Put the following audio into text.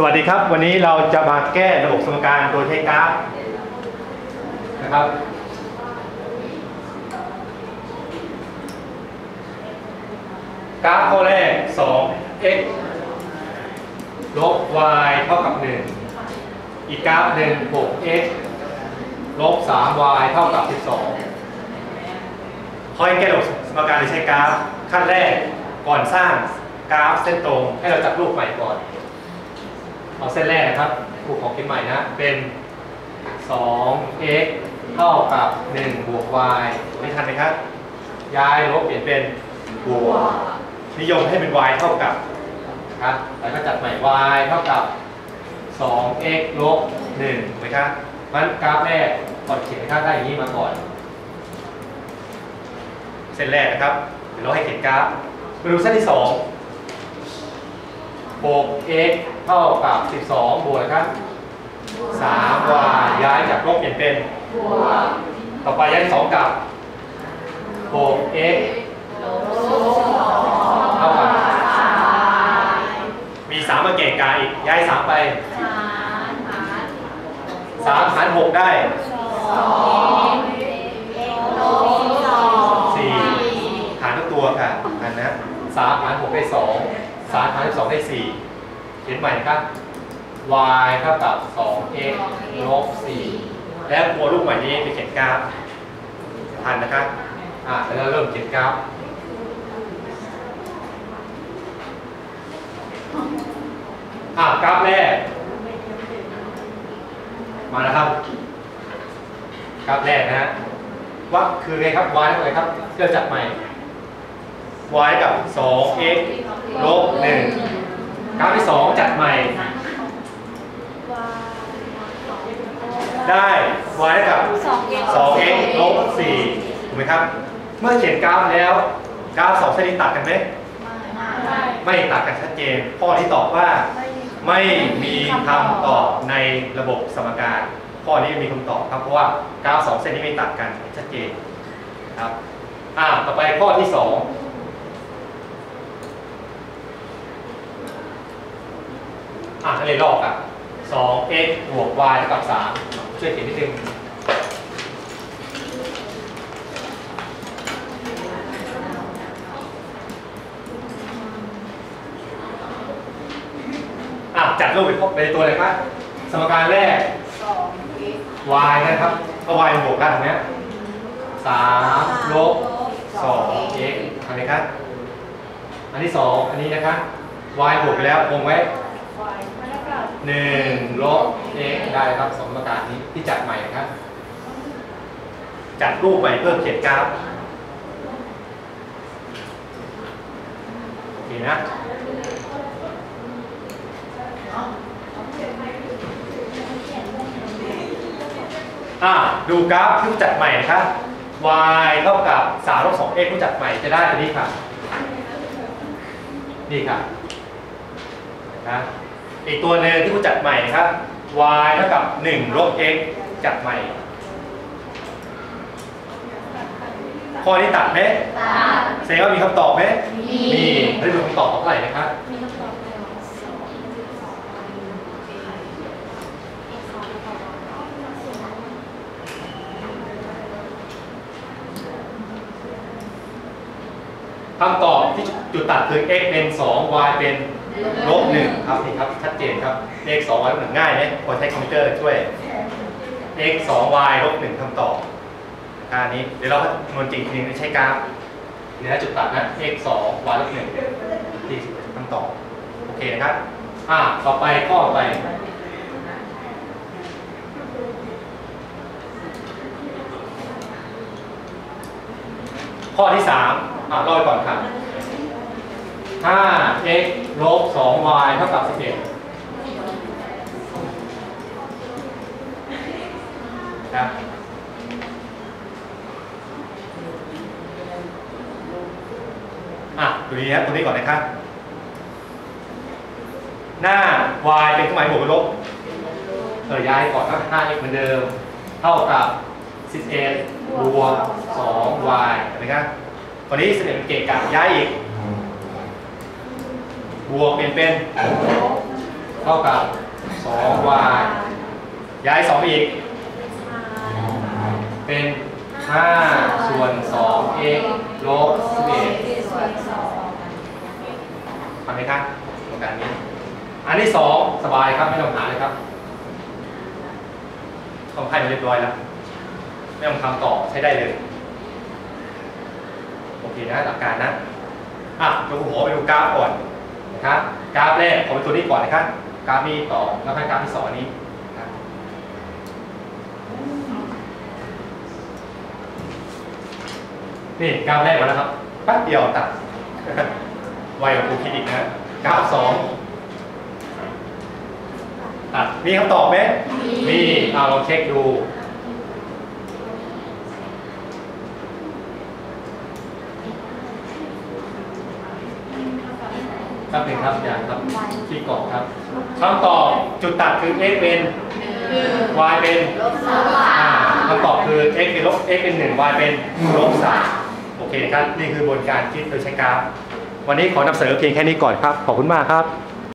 สวัสดีครับ วันนี้เราจะมาแก้ระบบสมการโดยใช้กราฟนะครับ กราฟข้อแรก 2 x ลบ y เท่ากับ 1 อีกกราฟหนึ่ง 6 x ลบ 3 y เท่ากับ 12ข้อให้แก้ระบบสมการโดยใช้กราฟขั้นแรกก่อนสร้างกราฟเส้นตรงให้เราจับรูปใหม่ก่อน เอาเส้นแรกนะครับครูของเขียนใหม่นะ เป็น 2x เท่ากับ 1 บวก y ไม่ทันไหมครับ ย้ายลบเปลี่ยนเป็นบวก นิยมให้เป็น y เท่ากับครับแล้วก็จัดใหม่ y เท่ากับ 2x ลบ1ถูกไหมครับมันกราฟแรกก่อนเขียนค่าได้อย่างนี้มาก่อน เส้นแรกนะครับเดี๋ยวเราให้เขียนกราฟมาดูเส้นที่ 2 6x เท่ากับ 12 บวกนะครับ 3y ย้ายจากลบเปลี่ยนเป็น ต่อไปย้าย 2 กับ 6x เท่ากับ มี 3 มาเกะกาอีก ย้าย 3 ไป 3 หาร 6 ได้ 4 หารทุกตัวค่ะอันนะ3หาร 6 ได้ 2 3หาร2ได้4เขียนใหม่นะครับ y เท่ากับ 2x ลบ4แล้วตัวลูกใหม่นี้ไปเขียนกราฟทันนะครับอะแล้วเราเริ่มเขียนกราฟอะกราฟแรก มาแล้วครับกราฟแรกนะฮะว่าคือไงครับ y เท่าไรครับเริ่มจัดใหม่ y กับ 2x ลบ1กราฟที่2จัดใหม่ ได้ y กับ 2x ลบ4ถูกไหมครับ เมื่อเขียนกราฟแล้วกราฟสองเส้นนี้ตัดกันไหมไม่ตัดกันชัดเจนข้อที่ตอบว่าไม่มีคำตอบในระบบสมการข้อนี้มีคำตอบครับเพราะว่ากราฟสองเส้นนี้ไม่ตัดกันชัดเจนครับอ่าต่อไปข้อที่สอง อ่าทะเลลอกอะ 2x บวก y เท่ากับ 3 ช่วยเขียนนิดนึงอะจัดรูปเป็นเป็นตัวอะไรครับสมการแรก y นะครับก็ y บวกกันตรงเนี้ยสามลบสอง x อันนี้ครับ อันที่สองอันนี้นะครับ y บวกไปแล้วคงไว้ หนึ่งลบ x ได้ครับสมการนี้ที่จัดใหม่นะครับ จัดรูปใหม่เพื่อเขียนกราฟโอเคนะอ่าดูกราฟที่จัดใหม่นะครับ y เท่ากับ3ลบ 2x ที่จัดใหม่จะได้ตัวนี้ค่ะนี่ค่ะนะ อีกตัวหนึ่งที่ผู้จัดใหม่นะครับ y เท่ากับ1ลบ x จัดใหม่ ข้อนี้ตัดไหมแสดงว่ามีคำตอบไหมมีได้ดูคำตอบเท่าไหร่นะครับคำตอบที่จุดตัดคือ x เป็น 2 y เป็น ลบ1ครับนี่ครับชัดเจนครับ x 2 y ลบ1ง่ายไหมพอใช้คอมพิวเตอร์ช่วย x 2 y ลบ1คำตอบการนี้เดี๋ยวเราคำนวณจริงทีนึงใช้กราฟเดี๋ยจุดตัดนะ x 2 y ลบ1ที่คำตอบ โอเคนะครับ อ่า ต่อไปข้อไปข้อที่สามอะเล่าไปก่อนครับ 5x ลบ 2y เท่ากับ 11ครับอะดูนี้นะตัวนี้ก่อนนะครับหน้า y เป็นเครื่องหมายบวกลบเออย้ายก่อนก็ 5x เหมือนเดิม เท่ากับ 11 บวก 2y เห็นไหมครับตอนนี้11เป็นเกะกะย้ายอีก บวกเปลี่ยนเป็น เท่ากับ 2y ย้าย 2 อีก เป็น 5 ส่วน 2x ลบ11ทำไหมครับโครงการนี้ อันที่ 2 สบายครับ ไม่ต้องหาเลยครับต้องให้มาเรียบร้อยแล้ว ไม่ต้องทำต่อใช้ได้เลย โอเคนะ หลักการนะ อะเราหัวไปดูกราฟก่อน ตัวนี้ก่อนนะครับกราฟนี้ต่อแล้วค่อยกราฟที่สองอันนี้นะครับนี่กราฟแรกมาแล้วครับแป๊บเดียวตัดไวกว่าครูคิดอีกนะกราฟสองตัดมีคำตอบไหมมีเอาลองเช็คดู ครับหนึ่งครับอย่างครับที่กรอบครับคำตอบจุดตัดคือ x เป็น y เป็นอ่าคำตอบคือ x เป็นลบ x เป็น 1 y เป็นลบ3โอเคครับ นี่คือบนการคิดโดยใช้กราฟ วันนี้ขอนำเสนอเพียงแค่นี้ก่อนครับ ขอบคุณมากครับ